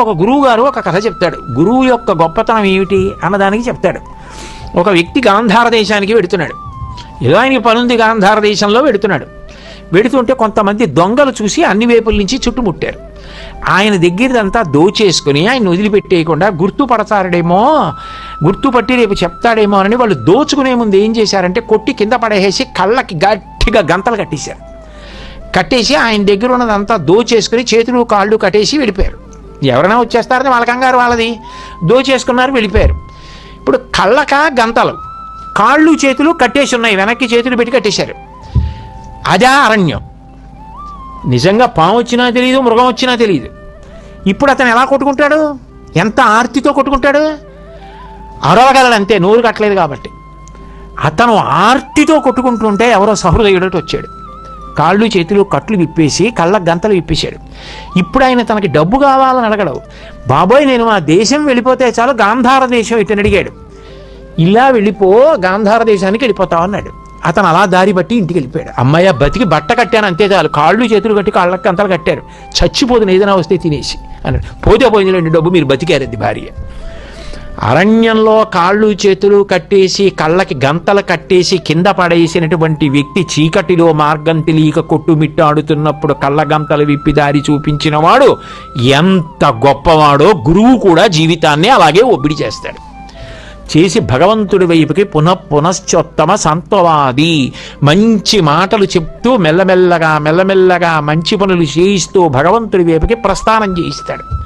ఒక గురువు గారు ఒక కథ చెప్తాడు. గురువు యొక్క గొప్పతనం ఏమిటి అన్నదానికి చెప్తాడు. ఒక వ్యక్తి గాంధార దేశానికి వెడుతున్నాడు. ఏదో ఆయనకి పనుంది గాంధార దేశంలో వెడుతున్నాడు. వెడుతుంటే కొంతమంది దొంగలు చూసి అన్ని వైపుల నుంచి చుట్టుముట్టారు. ఆయన దగ్గరదంతా దోచేసుకుని ఆయన వదిలిపెట్టేయకుండా గుర్తుపడతాడేమో గుర్తుపట్టి రేపు చెప్తాడేమో అని వాళ్ళు దోచుకునే ముందు ఏం చేశారంటే కొట్టి కింద పడేసి కళ్ళకి గట్టిగా గంతలు కట్టేశారు. కట్టేసి ఆయన దగ్గర ఉన్నదంతా దోచేసుకుని చేతులు కాళ్ళు కట్టేసి వెళ్ళిపోయారు. ఎవరైనా వచ్చేస్తారని వాళ్ళ కంగారు వాళ్ళది. దోచేసుకున్నారు వెళ్ళిపోయారు. ఇప్పుడు కళ్ళక గంతలు కాళ్ళు చేతులు కట్టేసి ఉన్నాయి వెనక్కి చేతులు పెట్టి కట్టేశారు. అదా అరణ్యం. నిజంగా పాము వచ్చినా తెలియదు మృగం వచ్చినా తెలియదు ఇప్పుడు అతను ఎలా కొట్టుకుంటాడు? ఎంత ఆర్తితో కొట్టుకుంటాడు? అరవగలడు అంతే నోరు కట్టలేదు కాబట్టి. అతను ఆర్తితో కొట్టుకుంటుంటే ఎవరో సహృదయుడు వచ్చాడు. కాళ్ళు చేతులు కట్లు విప్పేసి కళ్ళ గంతలు విప్పేశాడు. ఇప్పుడు ఆయన తనకి డబ్బు కావాలని అడగడు. బాబోయ్ నేను మా దేశం వెళ్ళిపోతే చాలు గాంధార దేశం ఇటని అడిగాడు. ఇలా వెళ్ళిపో గాంధార దేశానికి వెళ్ళిపోతావు అన్నాడు. అతను అలా దారి బట్టి ఇంటికి వెళ్ళిపోయాడు. అమ్మాయ బతికి బట్ట కట్టాను అంతే చాలు. కాళ్ళు చేతులు కట్టి కాళ్ళకి అంతలు కట్టారు. చచ్చిపోతుంది ఏదైనా వస్తే తినేసి అన్నాడు. పోతే పోయింది రెండు డబ్బు మీరు బతికారది భార్య అరణ్యంలో కాళ్ళు చేతులు కట్టేసి కళ్ళకి గంతలు కట్టేసి కింద పడేసినటువంటి వ్యక్తి చీకటిలో మార్గం తెలియక కొట్టుమిట్టాడుతున్నప్పుడు కళ్ళ గంతలు విప్పి దారి చూపించినవాడు ఎంత గొప్పవాడో గురువు కూడా జీవితాన్ని అలాగే ఒబ్బిడి చేస్తాడు. చేసి భగవంతుడి వైపుకి పునః పునశ్చోత్తమ సంతవాది మంచి మాటలు చెప్తూ మెల్లమెల్లగా మెల్లమెల్లగా మంచి పనులు చేయిస్తూ భగవంతుడి వైపుకి ప్రస్థానం చేయిస్తాడు.